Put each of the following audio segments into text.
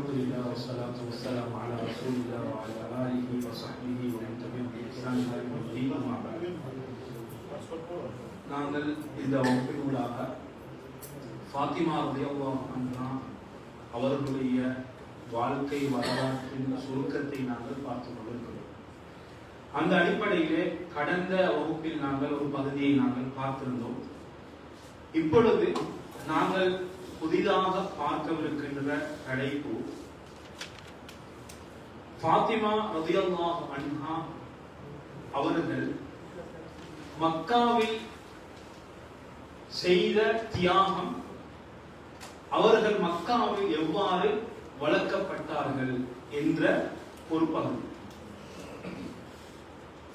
الحمد لله والصلاة والسلام على رسول الله وعلى آله وصحبه ومن تبعهم بإحسان إلى يوم الدين أما بعد நாங்கள் இந்த வகுப்பினூடாக ஃபாத்திமா ரலியல்லாஹு அன்ஹா அவர்களுடைய வாழ்க்கை வரலாற்றின் சுருக்கத்தை நாங்கள் பார்த்து கொண்டிருக்கிறோம் அந்த அடிப்படையிலே கடந்த வகுப்பில் நாங்கள் ஒரு பகுதியை நாங்கள் பார்த்திருந்தோம் இப்பொழுது நாங்கள் புதிதாக பார்க்கவிருக்கின்ற தலைப்பு ஃபாத்திமா ரதியல்லாஹ் அன்ஹா அவர்கள் மக்காவில் செய்த தியாகம் அவர்கள் மக்காவில் எவ்வாறு வளர்க்கப்பட்டார்கள் என்ற ஒரு பகுதி.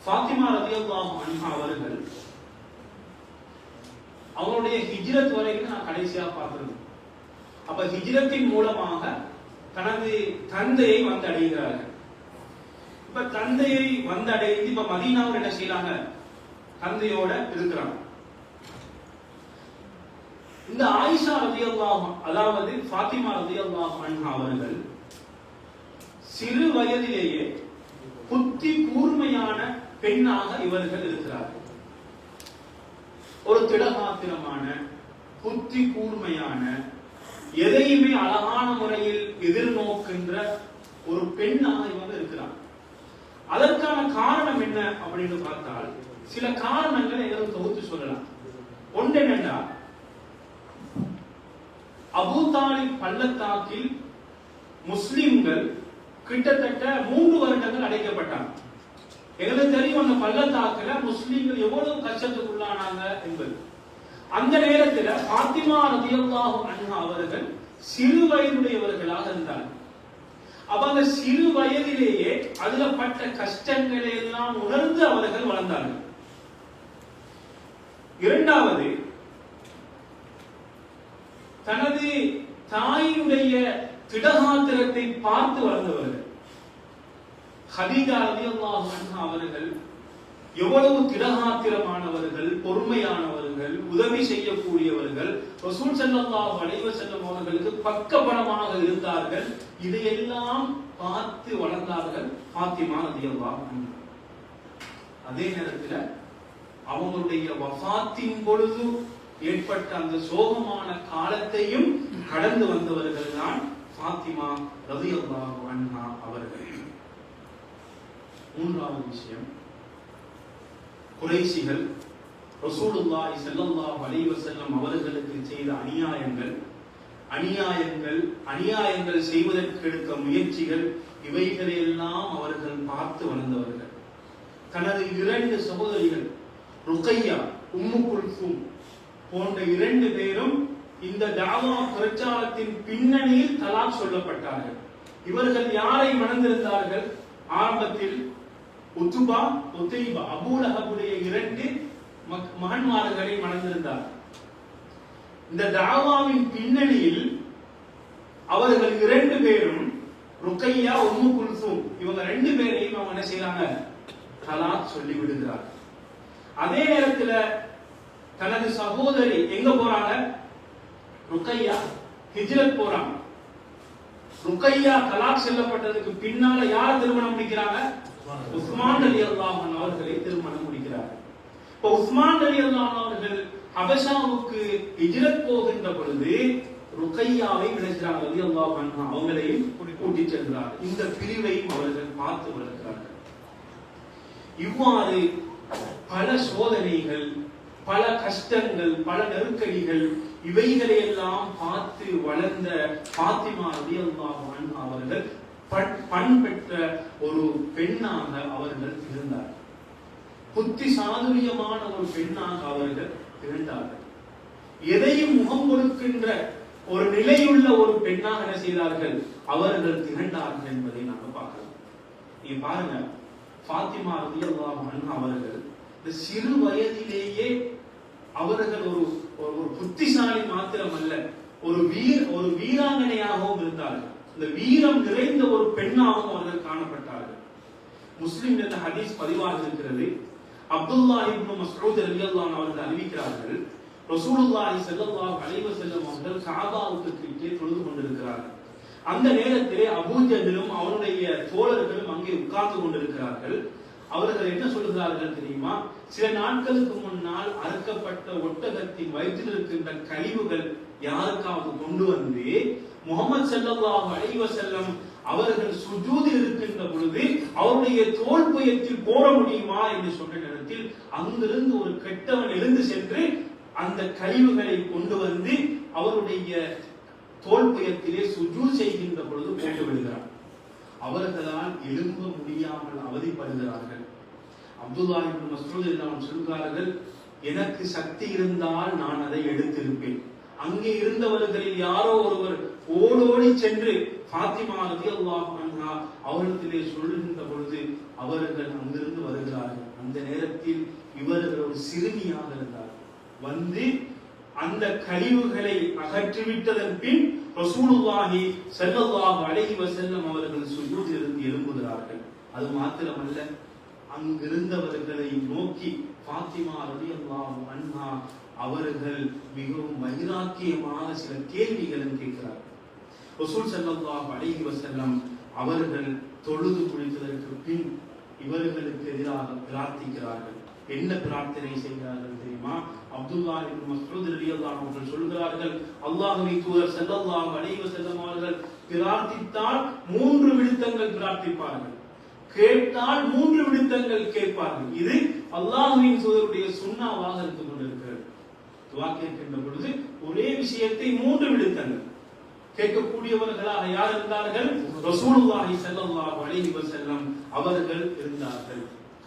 ஃபாத்திமா ரதியல்லாஹ் அன்ஹா அவர்கள் அவருடைய ஹிஜ்ரத் வரைக்கும் நான் கடைசியா பார்த்திருந்தேன். அப்ப ஹிஜ்ரத்தின் மூலமாக தனது தந்தையை வந்து அடைகிறார்கள் இப்ப தந்தையை வந்து அடைந்து இப்ப மதீனாவர் என்ன செய்யறாங்க தந்தையோட இருக்கிறாங்க. இந்த ஆயிஷா ரதியல்லாஹு அதாவது ஃபாத்திமா ரதியல்லாஹு அன்ஹா அவர்கள் சிறு வயதிலேயே புத்தி கூர்மையான பெண்ணாக இவர்கள் இருக்கிறார்கள். ஒரு திடகாத்திரமான புத்தி கூர்மையான எதையுமே அழகான முறையில் எதிர்நோக்கின்ற ஒரு பெண்ணாக இவங்க இருக்கிறாங்க அதற்கான காரணம் என்ன அப்படின்னு பார்த்தால் சில காரணங்களை எங்களுக்கு தொகுத்து சொல்லலாம். ஒன்று என்னன்னா அபூதாலிப் பள்ளத்தாக்கில் முஸ்லிம்கள் கிட்டத்தட்ட மூன்று வருடங்கள் அடைக்கப்பட்டாங்க. எங்களுக்கு தெரியும் அந்த பள்ளத்தாக்குல முஸ்லிம்கள் எவ்வளவு கஷ்டத்துக்குள்ளானாங்க என்பது. அந்த நேரத்தில் பாத்திமா ரதியல்லாஹு அன்ஹா அவர்கள் சிறு வயதுடையவர்களாக இருந்தார்கள் அப்ப அந்த சிறு வயதிலேயே அதுல பட்ட கஷ்டங்களை எல்லாம் உணர்ந்து அவர்கள் வளர்ந்தார்கள் இரண்டாவது தனது தாயினுடைய திடகாத்திரத்தை பார்த்து வளர்ந்தவர்கள். ஹதீஜா ரதியல்லாஹு அன்ஹா அவர்கள் எவ்வளவு திடகாத்திரமானவர்கள் பொறுமையானவர்கள் உதவி செய்யக்கூடியவர்கள் ரசூல் ஸல்லல்லாஹு வளைவு செல்லும் அவர்களுக்கு பக்கபலமாக இருந்தார்கள். இதையெல்லாம் பார்த்து வளர்ந்தார்கள் பாத்திமா ரலியல்லாஹு அதே நேரத்தில் அவங்களுடைய வசாத்தின் பொழுது ஏற்பட்ட அந்த சோகமான காலத்தையும் கடந்து வந்தவர்கள் தான் பாத்திமா ரலியல்லாஹு அன்ஹா அவர்கள். மூன்றாவது விஷயம் குறைசிகள் ரசூலுல்லாஹி ஸல்லல்லாஹு அலைஹி வஸல்லம் அவர்களுக்கு செய்த அநியாயங்கள் அநியாயங்கள் அநியாயங்கள் செய்வதற்கு எடுத்த முயற்சிகள் இவைகளையெல்லாம் அவர்கள் பார்த்து வளர்ந்தவர்கள். தனது இரண்டு சகோதரிகள் ருக்கையா உம்மு குல்சும் போன்ற இரண்டு பேரும் இந்த தாவா பிரச்சாரத்தின் பின்னணியில் தலாக் சொல்லப்பட்டார்கள். இவர்கள் யாரை மணந்திருந்தார்கள்? ஆரம்பத்தில் உத்துபா உத்தைபா அபூலகபுடைய இரண்டு மகன்மார்களை மணந்திருந்தார். இந்த தாவாவின் பின்னணியில் அவர்கள் இரண்டு பேரும் ருக்கையா உம்மு குல்சூம் இவங்க ரெண்டு பேரையும் அவங்க என்ன செய்யறாங்க? தலாக் சொல்லி விடுகிறார். அதே நேரத்துல தனது சகோதரி எங்க போறாங்க? ருக்கையா ஹிஜ்ரத் போறாங்க. ருக்கையா தலாக் செல்லப்பட்டதுக்கு பின்னால யார் திருமணம் முடிக்கிறாங்க? உஸ்மான் அலி அல்லாஹன் அவர்களை திருமணம் முடிக்கிறார் இப்போ உஸ்மான் அலி அல்லாஹன் அவர்கள் ஹபஷாவுக்கு இஜிரத் போகின்ற பொழுது ருக்கையாவை விளைச்சாங்க அலி அல்லாஹன் அவங்களையும் கூட்டி சென்றார் இந்த பிரிவையும் அவர்கள் பார்த்து வளர்க்கிறார்கள் இவ்வாறு பல சோதனைகள் பல கஷ்டங்கள் பல நெருக்கடிகள் இவைகளை எல்லாம் பார்த்து வளர்ந்த பாத்திமா ரலியல்லாஹு அன்ஹா அவர்கள் பண் பெற்ற ஒரு பெண்ணாக அவர்கள் இருந்தார் புத்தி சாதுரியமான ஒரு பெண்ணாக அவர்கள் இருந்தார்கள். எதையும் முகம் கொடுக்கின்ற ஒரு நிலையுள்ள ஒரு பெண்ணாக என்ன செய்தார்கள்? அவர்கள் திகழ்ந்தார்கள் என்பதை நாங்கள் பார்க்கலாம் நீங்க பாருங்க பாத்திமா ரலியல்லாஹு அவர்கள் இந்த சிறு வயதிலேயே அவர்கள் ஒரு ஒரு புத்திசாலி மாத்திரம் அல்ல ஒரு வீர ஒரு வீராங்கனையாகவும் இருந்தார்கள். இந்த வீரம் நிறைந்த ஒரு பெண்ணாகவும் அவர்கள் காணப்பட்டார்கள். முஸ்லிம் என்ற ஹதீஸ் பதிவாக இருக்கிறது அப்துல்லா இப்னு மஸ்ரூத் ரலியல்லாஹு அவர்கள் அறிவிக்கிறார்கள் ரசூலுல்லாஹி ஸல்லல்லாஹு அலைஹி வஸல்லம் அவர்கள் காபாவுக்கு கிட்டே தொழுது கொண்டிருக்கிறார்கள். அந்த நேரத்திலே அபூஜர்களும் அவனுடைய தோழர்களும் அங்கே உட்கார்ந்து கொண்டிருக்கிறார்கள். அவர்கள் என்ன சொல்லுகிறார்கள் தெரியுமா? சில நாட்களுக்கு முன்னால் அறுக்கப்பட்ட ஒட்டகத்தின் வயிற்றில் இருக்கின்ற கழிவுகள் யாருக்காவது கொண்டு வந்து முகமது செல்லல்லாஹு அலைவ செல்லம் அவர்கள் சுஜூதில் இருக்கின்ற பொழுது அவருடைய தோல் புயத்தில் போட முடியுமா என்று சொன்ன நேரத்தில் அங்கிருந்து ஒரு கெட்டவன் எழுந்து சென்று அந்த கழிவுகளை கொண்டு வந்து அவருடைய தோல் புயத்திலே சுஜூ செய்கின்ற பொழுது போட்டு விடுகிறார். அவர்களால் எழும்ப முடியாமல் அவதிப்படுகிறார்கள். அப்துல்லா இப்னு மஸ்ரூத் எல்லாம் சொல்கிறார்கள் எனக்கு சக்தி இருந்தால் நான் அதை எடுத்திருப்பேன். அங்கே இருந்தவர்களில் யாரோ ஒருவர் ஓடோடி சென்று பாத்திமா ரலியல்லாஹு அன்ஹா அவர்களிடத்திலே சொல்லுகின்ற பொழுது அவர்கள் அங்கிருந்து வருகிறார்கள். அந்த நேரத்தில் இவர்கள் ஒரு சிறுமியாக இருந்தார் வந்து அந்த கழிவுகளை அகற்றிவிட்டதன் பின் ரசூலுல்லாஹி செல்லல்லாஹு அழகி வசல்லம் அவர்கள் சுஜூதிலிருந்து எழும்புகிறார்கள். அது மாத்திரமல்ல அங்கிருந்தவர்களை நோக்கி பாத்திமா ஃபாத்திமா அல்லாஹ் அண்ணா அவர்கள் மிகவும் வைராக்கியமான சில கேள்விகளும் கேட்கிறார்கள். ரசூல் ஸல்லல்லாஹு அலைஹி வசல்லம் அவர்கள் தொழுது குளித்ததற்கு பின் இவர்களுக்கு எதிராக பிரார்த்திக்கிறார்கள். என்ன பிரார்த்தனை செய்கிறார்கள் தெரியுமா? அப்துல்லா இப்னு மஸ்ஊத் ரலியல்லாஹு அவர்கள் சொல்கிறார்கள் அல்லாஹ்வின் தூதர் ஸல்லல்லாஹு அலைஹி வஸல்லம் அவர்கள் பிரார்த்தித்தால் மூன்று விடுத்தங்கள் பிரார்த்திப்பார்கள். கேட்டால் மூன்று விடுத்தங்கள் கேட்பார்கள். இது அல்லாஹ்வின் தூதருடைய சுண்ணாவாக இருந்து கொண்டிருக்கிறது. துவா கேட்கின்ற பொழுது ஒரே விஷயத்தை மூன்று விடுத்தங்கள். கேட்கக்கூடியவர்களாக யார் இருந்தார்கள்? ரசூலுல்லாஹி ஸல்லல்லாஹு அலைஹி வஸல்லம் அவர்கள் இருந்தார்கள்.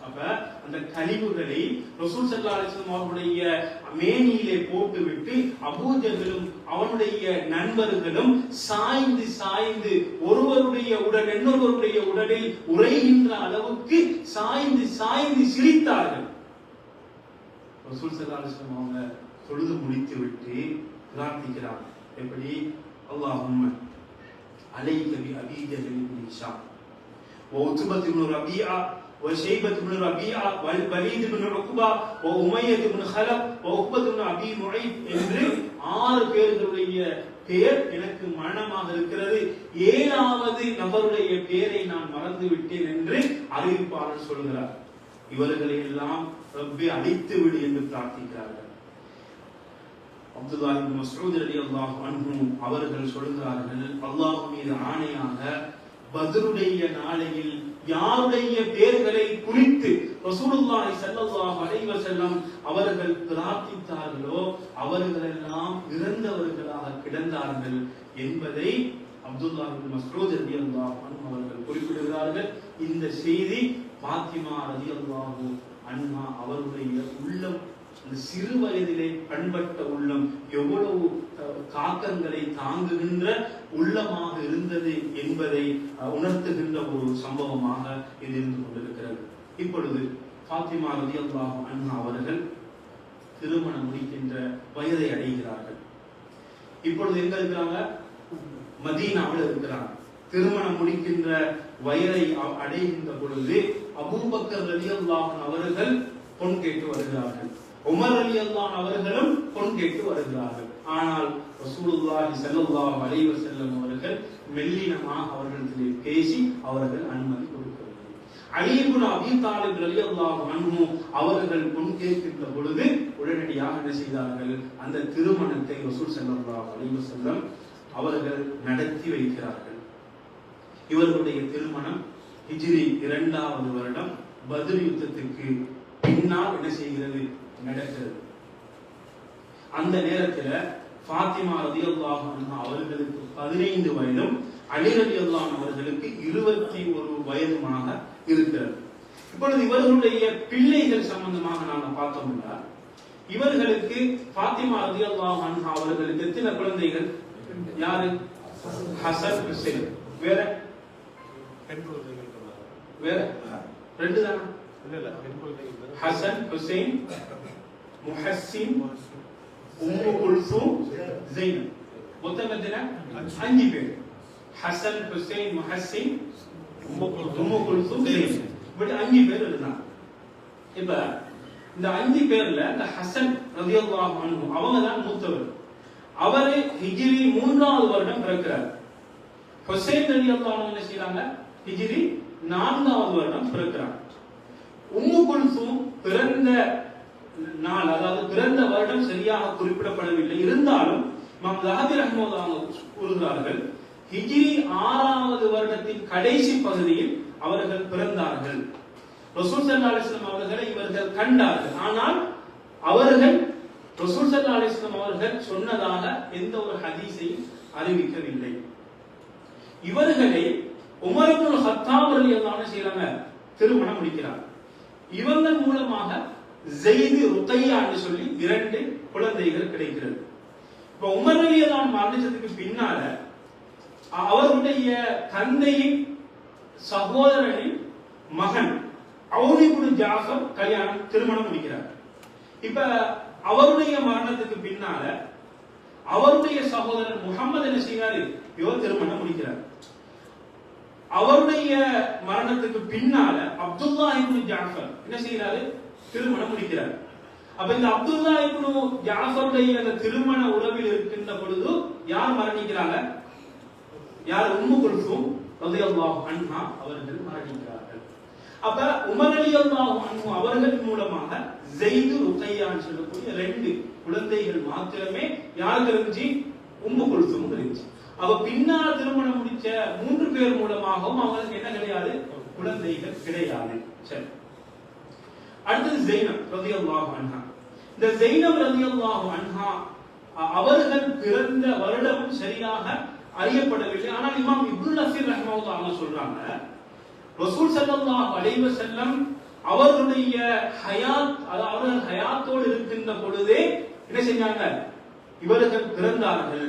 அப்ப அந்த கழிவுகளை ரசூல் ஸல்லல்லாஹு அலைஹி வஸல்லம் அவருடைய மேனியிலே போட்டுவிட்டு அபூஜர்களும் அவனுடைய நண்பர்களும் சாய்ந்து சாய்ந்து ஒருவருடைய உடல் இன்னொருவருடைய உடலில் உரைகின்ற அளவுக்கு சாய்ந்து சாய்ந்து சிரித்தார்கள். ரசூல் ஸல்லல்லாஹு அலைஹி வஸல்லம் அவங்க தொழுது முடித்து விட்டு பிரார்த்திக்கிறார்கள் எப்படி? அல்லாஹும்ம அலைக பி அபீ ஜஹல் இப்னு ஹிஷாம் وعتبة بن ربيعة وشيبة بن ربيعة والوليد بن عقبة وأمية بن خلف وعقبة بن أبي معيط என்று ஆறு பேர்களுடைய பெயர் எனக்கு மரணமாக இருக்கிறது ஏழாவது நபருடைய பெயரை நான் மறந்து விட்டேன் என்று அறிவிப்பாளர் சொல்கிறார் இவர்களை எல்லாம் ரப்பே அழித்து விடு என்று பிரார்த்திக்கிறார்கள் அப்துல்லா மசூத் அலி அல்லாஹ் அன்பும் அவர்கள் சொல்கிறார்கள் அல்லாஹ் மீது ஆணையாக பதருடைய நாளையில் யாருடைய பேர்களை குறித்து ரசூலுல்லாஹி ஸல்லல்லாஹு அலைஹி வஸல்லம் அவர்கள் பிரார்த்தித்தார்களோ அவர்கள் எல்லாம் இறந்தவர்களாக கிடந்தார்கள் என்பதை அப்துல்லா இப்னு மஸ்ரூத் ரலியல்லாஹு அன்ஹு அவர்கள் குறிப்பிடுகிறார்கள். இந்த செய்தி பாத்திமா ரலியல்லாஹு அன்ஹா அவருடைய உள்ளம் சிறு வயதிலே பண்பட்ட உள்ளம் எவ்வளவு தாக்கங்களை தாங்குகின்ற உள்ளமாக இருந்தது என்பதை உணர்த்துகின்ற ஒரு சம்பவமாக இது இருந்து கொண்டிருக்கிறது. இப்பொழுது ஃபாத்திமா ரலியல்லாஹு அண்ணா அவர்கள் திருமணம் முடிக்கின்ற வயதை அடைகிறார்கள். இப்பொழுது எங்க இருக்கிறாங்க மதீனாவில் இருக்கிறாங்க. திருமணம் முடிக்கின்ற வயதை அடைகின்ற பொழுது அபூபக்கர் ரலியல்லாஹு அவர்கள் பொன் கேட்டு வருகிறார்கள். உமர் ரலியல்லாஹு அவர்களும் பொன் கேட்டு வருகிறார்கள். ஆனால் ரசூலுல்லாஹி ஸல்லல்லாஹு அலைஹி செல்லும் அவர்கள் மெல்லினமாக அவர்களிடத்திலே பேசி அவர்கள் அனுமதி கொடுக்கவில்லை. அலிபுன் இப்னு அபீ தாலிப் அவர்கள் பொன் கேட்கின்ற பொழுது உடனடியாக என்ன செய்தார்கள்? அந்த திருமணத்தை ரசூல் ஸல்லல்லாஹு வலைவர் வஸல்லம் அவர்கள் நடத்தி வைக்கிறார்கள். இவர்களுடைய திருமணம் ஹிஜ்ரி இரண்டாவது வருடம் பதில் யுத்தத்திற்கு பின்னால் என்ன செய்கிறது? நடக்கிறது அந்த நேரத்துல ரலியல்லாஹு அன்ஹா அவர்களுக்கு பதினைந்து வயதும் அலி ரலியல்லாஹு அவர்களுக்கு இருபத்தி ஒரு வயதுமாக இருக்கிறது. இப்பொழுது இவர்களுடைய பிள்ளைகள் சம்பந்தமாக நாங்க பார்த்தோம்னா இவர்களுக்கு ஃபாத்திமா ரலியல்லாஹு அன்ஹா அவர்களுக்கு எத்தனை குழந்தைகள்? யாரு? ஹசன் ஹுசைன் வேற. வேற? ரெண்டு தானே? Hasan Husain Muhsin Umm Kulsum Zainab மொத்தம் எத்தனை அஞ்சு பேர் Hasan Husain Muhsin Umm Kulsum. Zainab இப்படி அஞ்சு பேர் இருந்தாங்க இப்ப இந்த அஞ்சு பேர்ல இந்த ஹசன் ரலியல்லாஹு அன்ஹு அவங்க தான் மூத்தவர் அவரு ஹிஜ்ரி மூன்றாவது வருடம் பிறக்கிறார் ஹுசைன் அலி அல்லாஹ் என்ன செய்றாங்க ஹிஜ்ரி நான்காவது வருடம் பிறக்கிறாங்க உம்மு குல்சூம் பிறந்த நாள் அதாவது பிறந்த வருடம் சரியாக குறிப்பிடப்படவில்லை. இருந்தாலும் இமாம் ஜஹபி ரஹ்மத்துல்லாஹி கூறுகிறார்கள் ஹிஜ்ரி ஆறாவது வருடத்தின் கடைசி பகுதியில் அவர்கள் பிறந்தார்கள். ரசூல் ஸல்லல்லாஹு அவர்களை இவர்கள் கண்டார்கள். ஆனால் அவர்கள் ரசூல் ஸல்லல்லாஹு அவர்கள் சொன்னதாக எந்த ஒரு ஹதீஸையும் அறிவிக்கவில்லை. இவர்களை உமர் இப்னு ஹத்தாப் செய்யறாங்க திருமணம் முடிக்கிறார். இவர்கள் மூலமாக ஜெய்து ருக்கையா என்று சொல்லி இரண்டு குழந்தைகள் கிடைக்கிறது. இப்ப உமர் அலி அன்ஹு மரணிச்சதுக்கு பின்னால அவருடைய தந்தையின் சகோதரனின் மகன் அவுனிபுடு ஜாஃபர் கல்யாணம் திருமணம் முடிக்கிறார். இப்ப அவருடைய மரணத்துக்கு பின்னால அவருடைய சகோதரர் முகமது என்ன செய்யறாரு இவர் திருமணம் முடிக்கிறார். அவருடைய மரணத்துக்கு பின்னால அப்துல்லா ஜாஃபர் என்ன செய்யறாரு திருமணம் முடிக்கிறார். அப்ப இந்த அப்துல்லா இப்னு ஜாஃபருடைய அந்த திருமண உறவில் இருக்கின்ற பொழுது யார் மரணிக்கிறாங்க? யார்? உம்மு குல்சூம் ரலியல்லாஹு அன்ஹா அவர்கள் மரணிக்கிறார்கள். அப்ப உமர் ரலியல்லாஹு அன்ஹு அவர்கள் மூலமாக ஜெயிது ருக்கையான்னு சொல்லக்கூடிய ரெண்டு குழந்தைகள் மாத்திரமே யாருக்கு இருந்துச்சு? உம்மு குல்சூம் இருந்துச்சு. அவ பின்னால் திருமணம் முடிச்ச மூன்று பேர் மூலமாகவும் அவங்களுக்கு என்ன கிடையாது? குழந்தைகள் கிடையாது. சரி. அடுத்தது ஜெய்னப் ரலியல்லாஹு அன்ஹா. இந்த ஜெய்னப் ரலியல்லாஹு அன்ஹா அ- அவர்கள் பிறந்த வருடமும் சரியாக அறியப்படவில்லை. ஆனால் இமாம் இப்னு நசீர் ரஹ்மத்துல்லாஹி சொல்றாங்க ரசூல் சல்லல்லாஹு அலைஹி வஸல்லம் அவர்களுடைய ஹயாத் அதாவது ஹயாத்தோடு இருக்கின்ற பொழுதே என்ன செஞ்சாங்க? இவர்கள் பிறந்தார்கள்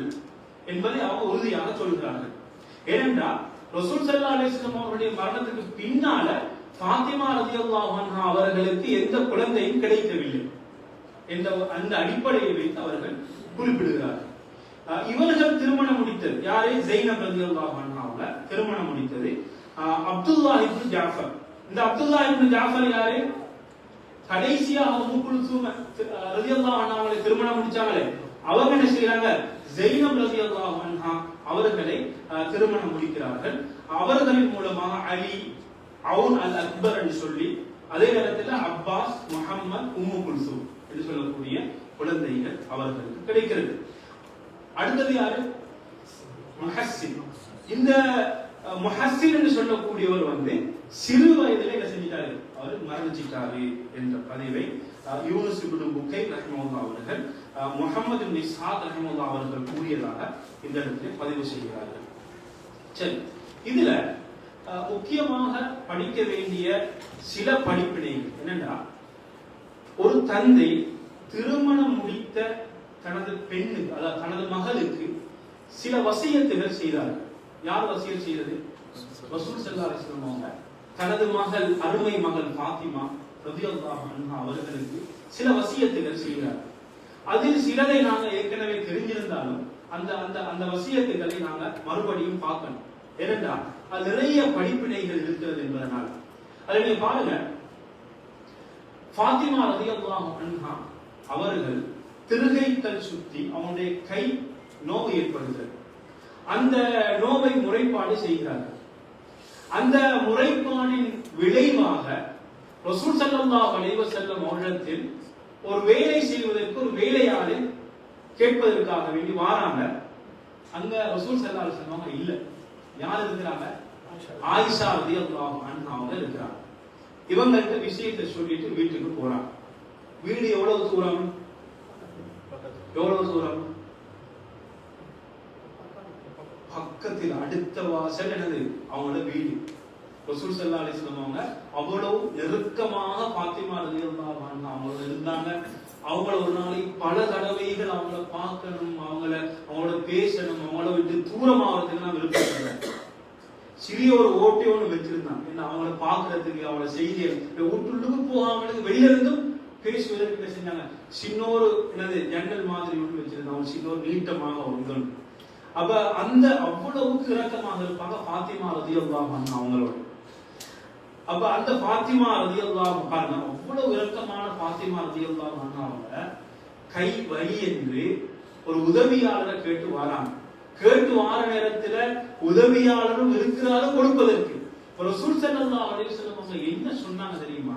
என்பதை அவங்க உறுதியாக சொல்கிறார்கள். ஏனென்றால் ரசூல் சல்லா அலிஸ்லாம் அவருடைய மரணத்துக்கு பின்னால பாத்திமா ரலியல்லாஹு அன்ஹா அவர்களுக்கு எந்த குழந்தையும் கிடைக்கவில்லை. என்ற அந்த அடிப்படையை வைத்து அவர்கள் குறிப்பிடுகிறார்கள். இவர்கள் திருமணம் முடித்தது. யாரே? ஜெயினப் ரலியல்லாஹு அன்ஹாவுல திருமணம் முடித்தது. அப்துல்லா இப்னு ஜாஃபர். இந்த அப்துல்லா இப்னு ஜாஃபர் யாரு? கடைசியாக உம்மு குல்சூம் ரலியல்லாஹு அன்ஹா திருமணம் முடிச்சாங்களே. அவங்க என்ன செய்யறாங்க ஜெயினப் ரலியல்லாஹு அன்ஹா அவர்களை திருமணம் முடிக்கிறார்கள். அவர்களின் மூலமாக அலி அவுன் அல் அக்பர் என்று சொல்லி அதே நேரத்தில் அப்பாஸ் முகம்மது உம்மு குல்சூம் என்று சொல்லக்கூடிய குழந்தைகள் அவர்களுக்கு கிடைக்கிறது. அடுத்தது யாரு? முஹஸ்ஸின். இந்த அஹ், முஹஸ்ஸின் என்று சொல்லக்கூடியவர் வந்து சிறு வயதிலே என்ன செஞ்சிட்டாரு? அவர் மரணிச்சிட்டாரு என்ற பதிவை அஹ், இப்னு புக்கை ரஹ்மத்துல்லாஹ் அவர்கள் அஹ், முஹம்மது இப்னு இஸ்ஹாக் அவர்கள் கூறியதாக இந்த இடத்திலே பதிவு செய்கிறார்கள். சரி இதுல முக்கியமாக படிக்க வேண்டிய சில படிப்பினைகள். என்னன்னா ஒரு தந்தை திருமணம் முடித்த தனது பெண்ணுக்கு அதாவது தனது மகளுக்கு சில வசியத்துகள் செய்தார்கள் யார் வசியம் செய்தது? வசூல் ஸல்லல்லாஹு அலைஹி அவங்க. தனது மகள் அருமை மகள் பாத்திமா அவர்களுக்கு சில வசியத்துகள் செய்கிறார் அதில் சிலதை நாங்க ஏற்கனவே தெரிஞ்சிருந்தாலும் அந்த அந்த அந்த வசியத்துகளை நாங்க மறுபடியும் பார்க்கணும். ஏனென்றால் அது நிறைய படிப்பினைகள் இருக்கிறது என்பதனால். அதை நீங்க பாருங்க. ஃபாத்திமா ரலியல்லாஹு அன்ஹா அவர்கள் திருகைத்தல் சுத்தி அவனுடைய கை நோவு ஏற்படுகிறது. அந்த நோவை முறைப்பாடு செய்கிறார்கள். அந்த முறைப்பாடின் விளைவாக ரசூல் சல்லா அலைஹி செல்லும் அவரிடத்தில் ஒரு வேலை செய்வதற்கு ஒரு வேலையாளு கேட்பதற்காக வேண்டி வாராங்க. அங்க ரசூல் சல்லா செல்வாங்க இல்லை. யார் இருக்கிறாங்க? ஆயிஷா ரதி அன்ஹா அவங்க இருக்கிறாங்க. இவங்கள்ட்ட விஷயத்தை சொல்லிட்டு வீட்டுக்கு போறாங்க. வீடு எவ்வளவு தூரம்? எவ்வளவு தூரம்? பக்கத்தில் அடுத்த வாசல் என்னது? அவங்களோட வீடு. ரசூல் ஸல்லல்லாஹு அலைஹி அவங்க அவ்வளவு நெருக்கமாக பாத்திமா ரதி அன்ஹா அவங்களோட இருந்தாங்க. அவங்கள ஒரு நாளைக்கு பல தடவைகள் அவங்கள பார்க்கணும் அவங்கள அவங்களோட பேசணும் அவங்கள விட்டு தூரமாகிறதுக்கு நான் விருப்பப்படுறேன் சிறிய ஒரு ஓட்டை ஒன்று வச்சிருந்தான் என்ன அவங்கள பார்க்கறதுக்கு அவங்கள செய்தி வீட்டுள்ளுக்கு போகாமலுக்கு வெளியில இருந்தும் பேசுவதற்கு என்ன செஞ்சாங்க சின்னொரு என்னது ஜன்னல் மாதிரி ஒன்று வச்சிருந்தாங்க சின்னொரு நீட்டமாக ஒன்று அப்ப அந்த அவ்வளவுக்கு இறக்கமாக இருப்பாங்க பாத்திமா ரதியல்லாஹு அன்ஹா அவங்களோட. அப்ப அந்த பாத்திமா ரதியல்லாஹு பாருங்க அவ்வளவு இறக்கமான பாத்திமா ரதியல்லாஹு அன்ஹா அவங்க கை வலி என்று ஒரு உதவியாளரை கேட்டு வராங்க. கேட்டு வார நேரத்துல உதவியாளரும் இருக்கிறாரு கொடுப்பதற்கு. ரசூல் ஸல்லல்லாஹு அலைஹி வஸல்லம் அவங்க என்ன சொன்னாங்க தெரியுமா?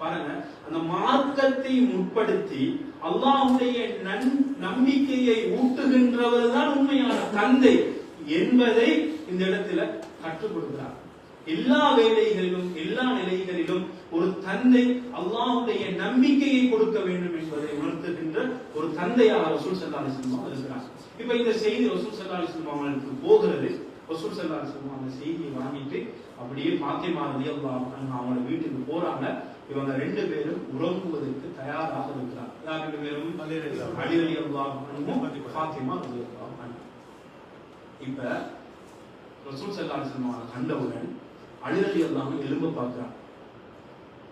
பாருங்க அந்த மார்க்கத்தை முற்படுத்தி அல்லாஹ்வுடைய நன் நம்பிக்கையை ஊட்டுகின்றவர் தான் உண்மையான தந்தை என்பதை இந்த இடத்துல கற்றுக் கொடுக்கிறார் எல்லா வேலைகளிலும் எல்லா நிலைகளிலும் ஒரு தந்தை அல்லாஹ்வுடைய நம்பிக்கையை கொடுக்க வேண்டும் என்பதை உணர்த்துகின்ற ஒரு தந்தையாக ரசூல் சல்லா அலைஹி இருக்கிறார். இப்ப இந்த செய்தி ரசூல் வஸல்லம் அவங்களுக்கு போகிறது. ரசூல் வஸல்லம் அந்த செய்தியை வாங்கிட்டு அப்படியே பாத்திமா ரலியல்லாஹு அன்ஹா அவங்க வீட்டுக்கு போறாங்க. இவங்க ரெண்டு பேரும் உறங்குவதற்கு தயாராக இருக்கிறார் யார் ரெண்டு பேரும்? அலி அலி ஃபாத்திமா ரலியல்லாஹு அன்ஹா. இப்ப ரசூல் வஸல்லம் அவங்களை கண்டவுடன் அலி ரலியல்லாஹு அன்ஹு எலும்ப பார்க்கிறார்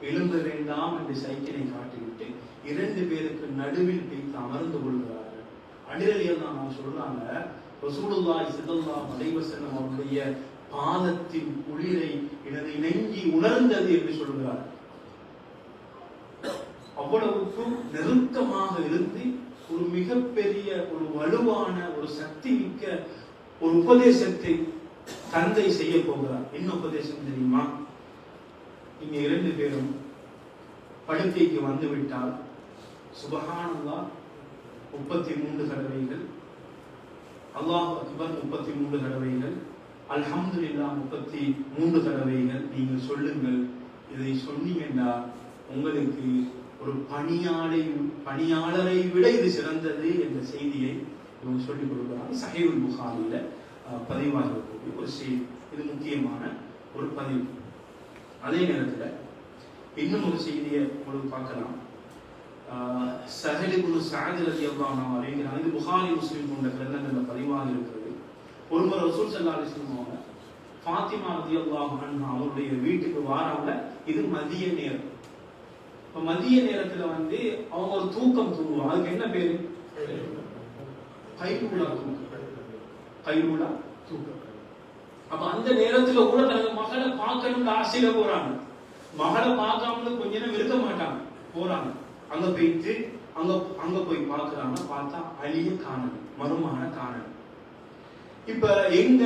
எழும்ப வேண்டாம் என்று சைக்கிளை காட்டிவிட்டு இரண்டு பேருக்கு நடுவில் வைத்து அமர்ந்து கொள்கிறார்கள் அடிரலியல் தான் நான் சொல்றாங்க. ரசூலுல்லாஹி ஸல்லல்லாஹு அலைஹி வஸல்லம் அவருடைய பாதத்தின் குளிரை எனது நெஞ்சி உணர்ந்தது என்று சொல்கிறார். அவ்வளவுக்கு நெருக்கமாக இருந்து ஒரு மிகப்பெரிய ஒரு வலுவான ஒரு சக்தி மிக்க ஒரு உபதேசத்தை தந்தை செய்ய போகிறார். என்ன உபதேசம் தெரியுமா? நீங்க இரண்டு பேரும் படுக்கைக்கு வந்து விட்டால் முப்பத்தி மூன்று தடவைகள் அல்லாஹ் அக்பர் முப்பத்தி மூன்று தடவைகள் அல்ஹம்துலில்லா முப்பத்தி மூன்று தடவைகள் நீங்கள் சொல்லுங்கள் இதை சொன்னீங்கன்னா உங்களுக்கு ஒரு பணியாளை பணியாளரை விட இது சிறந்தது என்ற செய்தியை இவங்க சொல்லிக் கொடுக்குறாங்க. சஹீவுல் புகாரில பதிவாகக்கூடிய பதிவாக ஒரு செய்தி. இது முக்கியமான ஒரு பதிவு. அதே நேரத்தில் இன்னும் ஒரு செய்தியை உங்களுக்கு பார்க்கலாம். சஹலி குரு சாஜரதி அல்லாஹ் அன்ஹு இது புகாரி முஸ்லீம் போன்ற கிரந்தங்கள்ல பதிவாக இருக்கிறது. ஒருமுறை ரசூல் ஸல்லல்லாஹு அலைஹி அவங்க ஃபாத்திமா ரதி அல்லாஹ் அவருடைய வீட்டுக்கு வாராமல இது மதிய நேரம். இப்ப மதிய நேரத்துல வந்து அவங்க ஒரு தூக்கம் தூங்குவாங்க அதுக்கு என்ன பேரு? கைலூலா தூக்கம். கைலூலா தூக்கம். அப்ப அந்த நேரத்துல கூட தனது மகளை பார்க்கணும்னு ஆசையில போறாங்க. மகளை பார்க்காமலும் கொஞ்ச நேரம் இருக்க மாட்டாங்க. போறாங்க. அங்க போயிட்டு அங்க அங்க போய் பார்க்கறாங்க. பார்த்தா அழிய காணல் மருமான காணல். இப்ப எங்க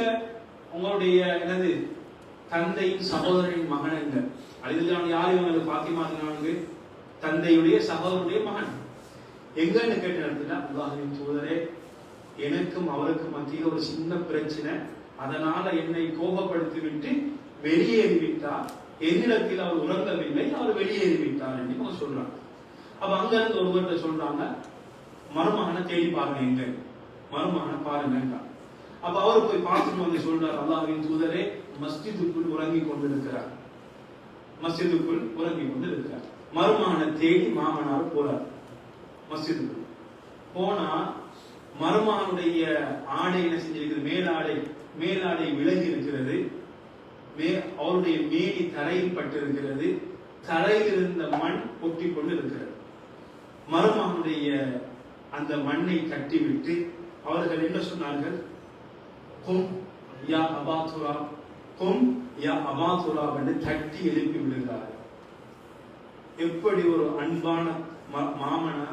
உங்களுடைய என்னது தந்தையின் சகோதரனின் மகன் எங்க? அழிதலான யார் இவங்க பாத்திமாங்க தந்தையுடைய சகோதரனுடைய மகன். எங்கன்னு கேட்ட இடத்துல அல்லாஹின் தூதரே எனக்கும் அவருக்கும் மத்தியில் ஒரு சின்ன பிரச்சனை. அதனால என்னை கோபப்படுத்தி விட்டு வெளியேறிவிட்டார். என்னிடத்தில் அவர் உறங்கவில்லை அவர் வெளியேறிவிட்டார் என்று சொல்றார் அப்ப அங்க இருந்து ஒருவர்கிட்ட சொல்றாங்க மருமகனை தேடி பாருங்க எங்க மருமகனை பாருங்க அப்ப அவர் போய் பார்த்துட்டு வந்து சொல்றார் அல்லாஹின் தூதரே மஸ்ஜிதுக்குள் உறங்கி கொண்டிருக்கிறார். மஸ்ஜிதுக்குள் உறங்கி கொண்டு இருக்கிறார் மருமகனை தேடி மாமனார் போறார் மஸ்ஜிதுக்குள். போனா மருமகனுடைய ஆடை என்ன செஞ்சிருக்கிறது மேலாடை மேலாடை விலகி இருக்கிறது. மே அவருடைய மேடி தரையில் பட்டிருக்கிறது. தரையில் இருந்த மண் கொட்டி கொண்டு இருக்கிறது. மருமகனுடைய அந்த மண்ணை கட்டிவிட்டு அவர்கள் என்ன சொன்னார்கள்? கும் யா அபாதுரா கும் யா அபாதுரா என்று தட்டி எழுப்பி விடுகிறார்கள். எப்படி ஒரு அன்பான ம- மாமனா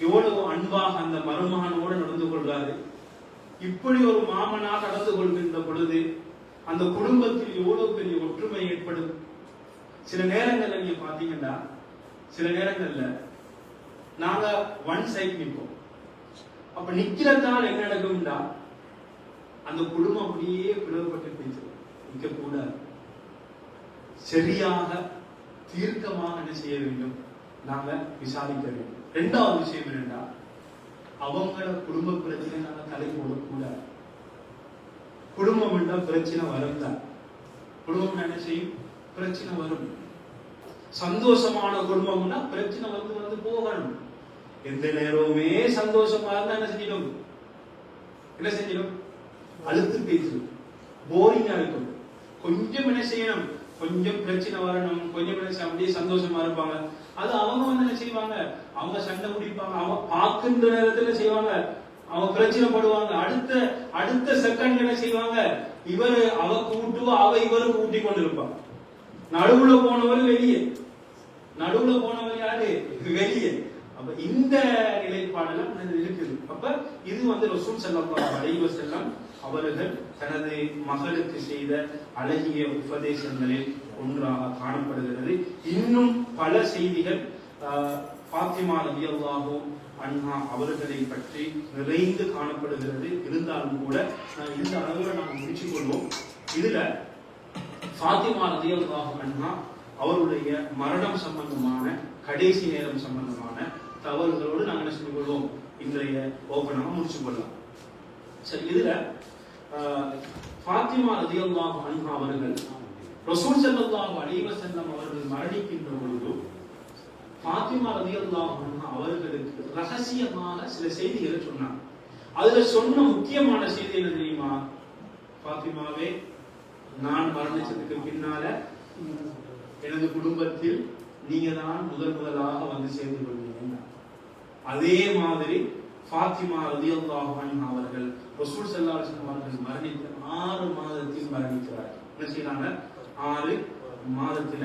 எவ்வளவு அன்பாக அந்த மருமகனோடு நடந்து கொள்றாரு இப்படி ஒரு மாமனாக நடந்து கொள்கின்ற பொழுது அந்த குடும்பத்தில் எவ்வளவு பெரிய ஒற்றுமை ஏற்படும்? சில நேரங்கள்ல நீங்க பாத்தீங்கன்னா சில நேரங்கள்ல நாங்க ஒன் சைட் நிற்போம். அப்ப நிக்கிறதுனால என்ன நடக்கும்டா? அந்த குடும்பம் அப்படியே பிளவுபட்டு போயிடுச்சு. நிக்க கூடாது சரியாக தீர்க்கமாக என்ன செய்ய வேண்டும்? நாங்க விசாரிக்க வேண்டும். ரெண்டாவது விஷயம் என்னன்னா அவங்கள குடும்ப பிரச்சனை நாங்க தலை போடக்கூடாது. குடும்பம் என்றால் பிரச்சனை வரும் தான் குடும்பம் என்ன செய்யும்? பிரச்சனை வரும். சந்தோஷமான குடும்பம்னா பிரச்சனை வந்து வந்து போகணும் எந்த நேரமுமே சந்தோஷமா இருந்தா என்ன செஞ்சிடும் என்ன செஞ்சிடும் அழுத்து பேசணும் போரிங்கா இருக்கும். கொஞ்சம் என்ன செய்யணும்? கொஞ்சம் பிரச்சனை வரணும். கொஞ்சம் என்ன அப்படியே சந்தோஷமா இருப்பாங்க. அது அவங்க வந்து என்ன செய்வாங்க? அவங்க சண்டை முடிப்பாங்க. அவங்க பார்க்கின்ற நேரத்துல செய்வாங்க? அவங்க பிரச்சனை படுவாங்க. அடுத்த அடுத்த செகண்ட் என்ன செய்வாங்க? இவரு அவ கூட்டுவா அவ இவரு கூட்டி கொண்டு இருப்பாங்க நடுவுல போனவர் வெளியே. நடுவுல போனவர் யாரு? வெளியே. அப்ப இந்த நிலைப்பாடுகள் இருக்குது. அப்ப இது வந்து ரசூல் செல்லம் அலைவ செல்லம் அவர்கள் தனது மகளுக்கு செய்த அழகிய உபதேசங்களில் ஒன்றாக காணப்படுகிறது. இன்னும் பல செய்திகள் ஆஹ், ஃபாத்திமா ரலியல்லாஹு அண்ணா அவர்களை பற்றி நிறைந்து காணப்படுகிறது. இருந்தாலும் கூட இந்த அளவுல நாம் முடிச்சு கொள்வோம் இதுல ஃபாத்திமா ரலியல்லாஹு அண்ணா அவருடைய மரணம் சம்பந்தமான கடைசி நேரம் சம்பந்தமான தவறுகளோடு நாங்கள் என்ன செஞ்சு கொள்வோம் இன்றைய ஓப்பனாக முடிச்சு கொள்ளலாம். சரி இதுல ஃபாத்திமா ரதியல்லாஹு அன்ஹா அவர்கள் ரசூல் ஸல்லல்லாஹு அலைஹி வஸல்லம் அவர்கள் மரணிக்கின்ற பொழுது ஃபாத்திமா ரதியல்லாஹு அன்ஹா அவர்களுக்கு ரகசியமாக சில செய்திகளை சொன்னாங்க. அதுல சொன்ன முக்கியமான செய்தி என்ன தெரியுமா? ஃபாத்திமாவே நான் மரணிச்சதுக்கு பின்னால எனது குடும்பத்தில் நீங்க தான் முதல் முதலாக வந்து சேர்ந்து கொள்வீங்க அதே மாதிரி ஃபாத்திமா ரதியல்லாஹு அன்ஹா அவர்கள் ரசூல் ஸல்லல்லாஹு அலைஹி வஸல்லம் அவர்கள் மரணித்த ஆறு மாதத்தில் மரணிக்கிறார்கள். என்ன செய்றாங்க? ஆறு மாதத்துல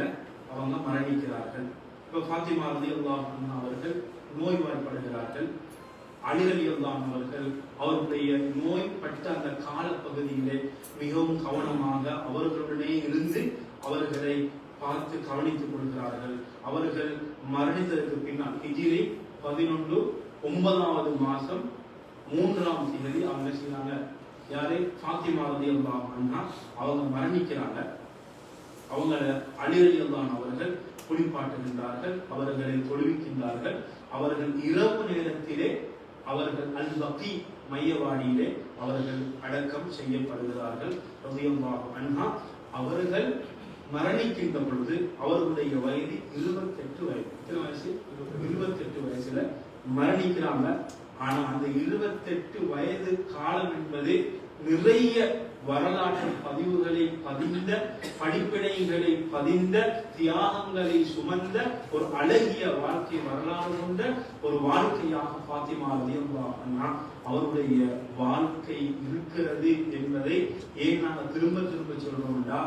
அவங்க மரணிக்கிறார்கள். இப்போ ஃபாத்திமா ரதியல்லாஹு அன்ஹா அவர்கள் நோய்வாய்ப்படுகிறார்கள். அலி ரலியல்லாஹு அவர்கள் அவருடைய நோய்பட்ட அந்த காலப்பகுதியிலே மிகவும் கவனமாக அவர்களுடனே இருந்து அவர்களை பார்த்து கவனித்துக் கொள்கிறார்கள். அவர்கள் மரணித்ததற்கு பின்னால் ஹிஜிரி பதினொன்று ஒன்பதாவது மாசம் மூன்றாம் தேதி அவங்க செய்யறாங்க யாரு? ஃபாத்திமா ரலியல்லாஹு அவங்க மரணிக்கிறாங்க. அவங்கள அலிரலியல்லான் அவர்கள் குளிப்பாட்டுகின்றார்கள் அவர்களை தொழுவிக்கின்றார்கள். அவர்கள் இரவு நேரத்திலே அவர்கள் அல் பக்தி மையவாடியிலே அவர்கள் அடக்கம் செய்யப்படுகிறார்கள். ரலியல்லாஹு அன்ஹா அவர்கள் மரணிக்கின்ற பொழுது அவர்களுடைய வயது இருபத்தெட்டு வயது. எத்தனை வயசு? இருபத்தெட்டு வயசுல மரணிக்கிறாங்க. ஆனா அந்த இருபத்தெட்டு வயது காலம் என்பது நிறைய வரலாற்று பதிவுகளை பதிந்த படிப்பினைகளை பதிந்த தியாகங்களை சுமந்த ஒரு அழகிய வாழ்க்கை வரலாறு கொண்ட ஒரு வாழ்க்கையாக பாத்திமா ரலியல்லாஹு அவருடைய வாழ்க்கை இருக்கிறது என்பதை ஏன் நாங்கள் திரும்ப திரும்ப சொல்றோம்டா?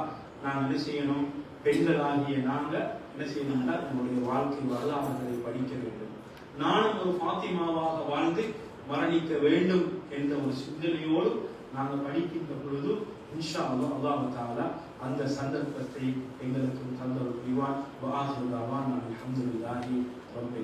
நாங்க என்ன செய்யணும்? பெண்களாகிய நாங்கள் என்ன செய்யணும்னா நம்முடைய வாழ்க்கை வரலாறுகளை படிக்க வேண்டும். நானும் ஒரு பாத்திமாவாக வாழ்ந்து மரணிக்க வேண்டும் என்ற ஒரு சிந்தனையோடு நாங்கள் படிக்கின்ற பொழுது இன்ஷா அல்லாஹ் அந்த சந்தர்ப்பத்தை எங்களுக்கு தந்தவர் புரிவான். வாஹிரு தவானா அல்ஹம்துலில்லாஹி ரொம்ப